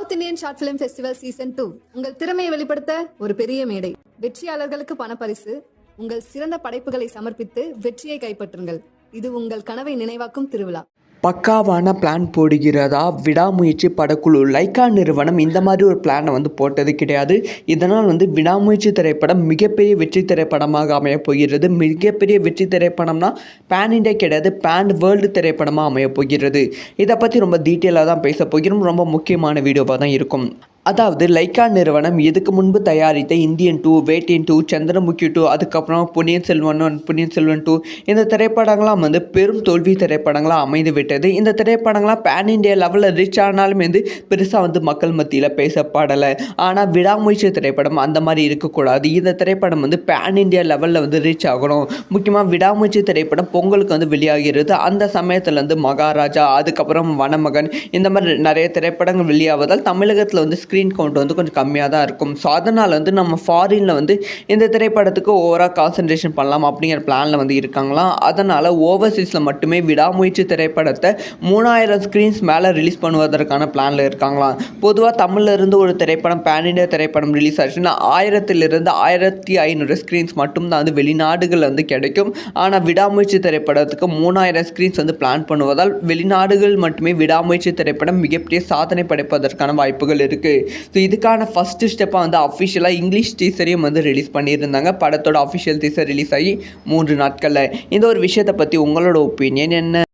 South Indian short film festival season two உங்கள் திறமையை வெளிப்படுத்த ஒரு பெரிய மேடை. வெற்றியாளர்களுக்கு பணப்பரிசு. உங்கள் சிறந்த படைப்புகளை சமர்ப்பித்து வெற்றியை கைப்பற்றுங்கள். இது உங்கள் கனவை நினைவாக்கும் திருவிழா. பக்காவான பிளான் போடுகிறதா? விடாமுயற்சி படக்குழு. லைக்கா நிறுவனம் இந்த மாதிரி ஒரு பிளானை வந்து போட்டது கிடையாது. இதனால் வந்து விடாமுயற்சி திரைப்படம் மிகப்பெரிய வெற்றி திரைப்படமாக அமையப் போகிறது. மிகப்பெரிய வெற்றி திரைப்படம்னா பேன் இண்டியா கிடையாது. பேன் வேர்ல்டு திரைப்படமாக அமையப் போகிறது. இதை பற்றி ரொம்ப டீட்டெயிலாக தான் பேச போகிறோம். ரொம்ப முக்கியமான வீடியோவாக தான் இருக்கும். அதாவது லைக்கா நிறுவனம் இதுக்கு முன்பு தயாரித்த Indian two Vettaiyan two Chandramukhi two அதுக்கப்புறம் பொன்னியின் செல்வன் ஒன் பொன்னியின் செல்வன் டூ இந்த திரைப்படங்கள்லாம் வந்து பெரும் தோல்வி திரைப்படங்களாக அமைந்து விட்டது. இந்த திரைப்படங்கள்லாம் பேன் இண்டியா லெவலில் ரீச் ஆனாலும் வந்து பெருசாக வந்து மக்கள் மத்தியில் பேசப்படலை. ஆனால் விடாமுயற்சி திரைப்படம் அந்த மாதிரி இருக்கக்கூடாது. இந்த திரைப்படம் வந்து பேன் இண்டியா லெவலில் வந்து ரீச் ஆகணும். முக்கியமாக விடாமுயற்சி திரைப்படம் பொங்கலுக்கு வந்து வெளியாகிறது. அந்த சமயத்தில் வந்து மகாராஜா அதுக்கப்புறம் வனமகன் இந்த மாதிரி நிறைய திரைப்படங்கள் வெளியாவதால் தமிழகத்தில் வந்து ஸ்க்ரீன் கவுண்ட் வந்து கொஞ்சம் கம்மியாக தான் இருக்கும். ஸோ அதனால் வந்து நம்ம ஃபாரினில் வந்து இந்த திரைப்படத்துக்கு ஓவராக கான்சன்ட்ரேஷன் பண்ணலாம் அப்படிங்கிற பிளானில் வந்து இருக்காங்களாம் அதனால் ஓவர்சீஸில் மட்டுமே விடாமுயற்சி திரைப்படத்தை மூணாயிரம் ஸ்க்ரீன்ஸ் மேலே ரிலீஸ் பண்ணுவதற்கான பிளானில் இருக்காங்களாம் பொதுவாக தமிழ்ல இருந்து ஒரு திரைப்படம் பேன் இண்டியா திரைப்படம் ரிலீஸ் ஆச்சுன்னா ஆயிரத்திலிருந்து ஆயிரத்தி ஐநூறு ஸ்க்ரீன்ஸ் மட்டும்தான் வந்து வெளிநாடுகளில் வந்து கிடைக்கும். ஆனால் விடாமுயற்சி திரைப்படத்துக்கு மூணாயிரம் ஸ்க்ரீன்ஸ் வந்து பிளான் பண்ணுவதால் வெளிநாடுகள் மட்டுமே விடாமுயற்சி திரைப்படம் மிகப்பெரிய சாதனை படைப்பதற்கான வாய்ப்புகள் இருக்குது ஸோ இதுக்கான ஃபஸ்ட்டு ஸ்டெப்பாக வந்து அஃபிஷியலாக இங்கிலீஷ் டீசரையும் வந்து ரிலீஸ் பண்ணியிருந்தாங்க. படத்தோட அஃபிஷியல் டீசர் ரிலீஸ் ஆகி மூன்று நாட்களில். இந்த ஒரு விஷயத்தை பற்றி உங்களோட ஒப்பீனியன் என்ன?